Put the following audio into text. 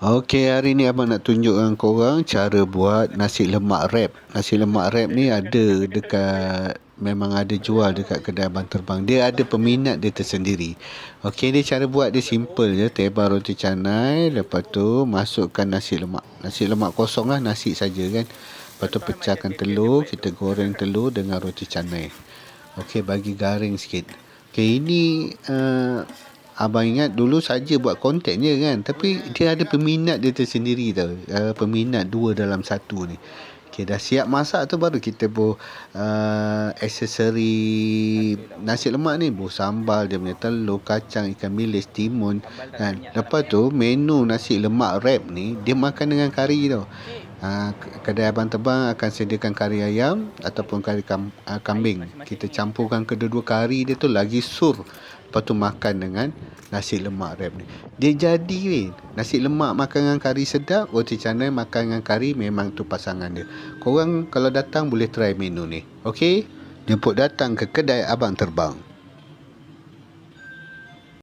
Okey, hari ni abang nak tunjukkan korang cara buat nasi lemak wrap. Nasi lemak wrap ni ada dekat memang ada jual dekat kedai abang terbang. Dia ada peminat dia tersendiri. Okey, dia cara buat dia simple je. Tebal roti canai, lepas tu masukkan nasi lemak. Nasi lemak kosong lah, nasi saja kan. Lepas tu pecahkan telur, kita goreng telur dengan roti canai. Okey, bagi garing sikit. Okey, ini uh, Abang ingat dulu saja buat konten je kan. Tapi dia ada peminat dia tersendiri tau. Uh, peminat dua dalam satu ni. Okay, dah siap masak tu baru kita buat uh, aksesori nasi lemak ni. Buat sambal, dia punya telur, kacang, ikan bilis, timun. Kan. Lepas tu menu nasi lemak wrap ni dia makan dengan kari tau. Uh, kedai abang tebang akan sediakan kari ayam ataupun kari kam, uh, kambing. Kita campurkan kedua-dua kari dia tu lagi sur. Lepas tu makan dengan nasi lemak wrap ni. Dia jadi weh. Nasi lemak makan dengan kari sedap, roti canai makan dengan kari memang tu pasangan dia. Korang kalau datang boleh try menu ni. Okey? Jemput datang ke kedai Abang Terbang.